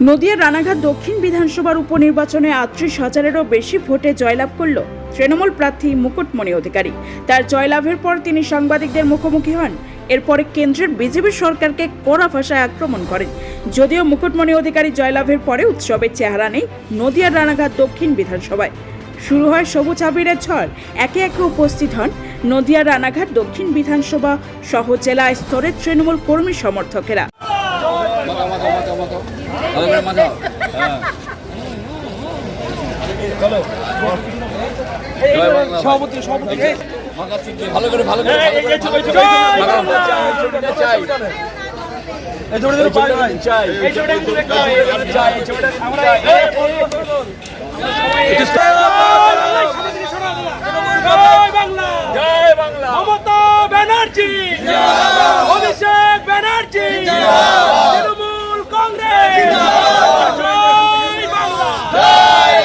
নদিয়ার রানাঘাট দক্ষিণ বিধানসভার উপনির্বাচনে আটত্রিশ হাজারেরও বেশি ভোটে জয়লাভ করল তৃণমূল প্রার্থী মুকুটমণি অধিকারী। তার জয়লাভের পর তিনি সাংবাদিকদের মুখোমুখি হন। এরপরে কেন্দ্রের বিজেপি সরকারকে কড়া ভাষায় আক্রমণ করেন। যদিও মুকুটমণি অধিকারী জয়লাভের পরে উৎসবের চেহারা নেই নদিয়ার রানাঘাট দক্ষিণ বিধানসভায়। শুরু হয় সবুজ আবিরের ঝড়। একে একে উপস্থিত হন নদিয়ার রানাঘাট দক্ষিণ বিধানসভা সহ জেলা স্তরের তৃণমূল কর্মী সমর্থকেরা। ভালো করে মাথাও হ্যাঁ। ভালো করে ভালো করে ভালো করে ভালো করে মাথাও। চাই এই জোরে জোরে পাই ভাই চাই এই জোরে জোরে কই এই চাই এই জোরে আমরা জয় বাংলা। জয় বাংলা। মমতা ব্যানার্জি। অভিষেক ব্যানার্জি কংগ্রেস জয় বাংলা জয়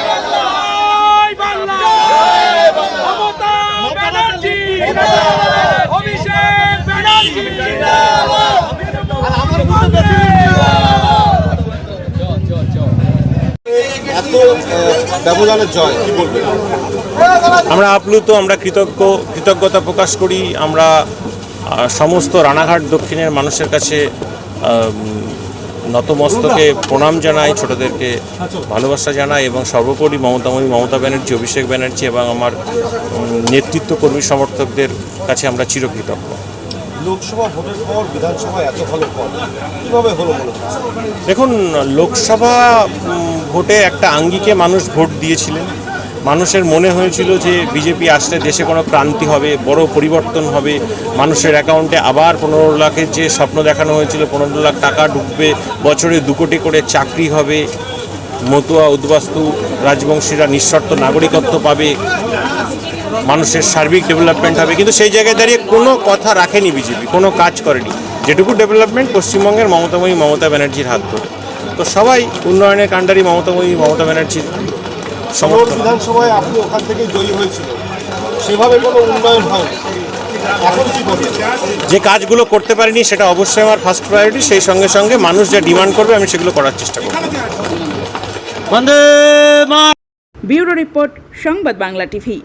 বাংলা মমতা ব্যানার্জি অভিষেক ব্যানার্জি তৃণমূল কংগ্রেস এত আহ, আমরা আপ্লুত, আমরা কৃতজ্ঞ, কৃতজ্ঞতা প্রকাশ করি। আমরা সমস্ত রানাঘাট দক্ষিণের মানুষের কাছে নতমস্তকে প্রণাম জানাই, ছোটদেরকে ভালোবাসা জানাই এবং সর্বোপরি মমতাময়ী মমতা ব্যানার্জি, অভিষেক ব্যানার্জি এবং আমার নেতৃত্ব কর্মী সমর্থকদের কাছে আমরা চিরকৃতজ্ঞ। লোকসভা ভোটের পর বিধানসভা এত ভালো ফল কীভাবে হলো দেখুন, লোকসভা ভোটে একটা আঙ্গিকে মানুষ ভোট দিয়েছিলেন। মানুষের মনে হয়েছিল যে বিজেপি আসলে দেশে কোনো ক্রান্তি হবে, বড় পরিবর্তন হবে। মানুষের অ্যাকাউন্টে আবার পনেরো লাখের যে স্বপ্ন দেখানো হয়েছিল, পনেরো লাখ টাকা ঢুকবে, বছরে দু কোটি করে চাকরি হবে। মতুয়া, উদ্বাস্তু রাজবংশীরা নিঃশর্ত নাগরিকত্ব পাবে। মানুষের সার্বিক ডেভেলপমেন্ট হবে। কিন্তু সেই জায়গায় দাঁড়িয়ে কোনো কথা রাখেনি বিজেপি কোনো কাজ করেনি। যেটুকু ডেভেলপমেন্ট পশ্চিমবঙ্গের মমতাময়ী মমতা ব্যানার্জির হাত ধরে। তো সবাই উন্নয়নের কাণ্ডারি মমতাময়ী মমতা ব্যানার্জির সমর্থন। বিধানসভায় আপনি ওখান থেকে জয়ী হয়েছিল। সেভাবে কোনো উন্নয়ন হয়নি। যে কাজগুলো করতে পারিনি সেটা অবশ্যই আমার ফার্স্ট প্রায়োরিটি সেই সঙ্গে সঙ্গে মানুষ যা ডিমান্ড করবে আমি সেগুলো করার চেষ্টা করব। ব্যুরো রিপোর্ট সংবাদ বাংলা টিভি।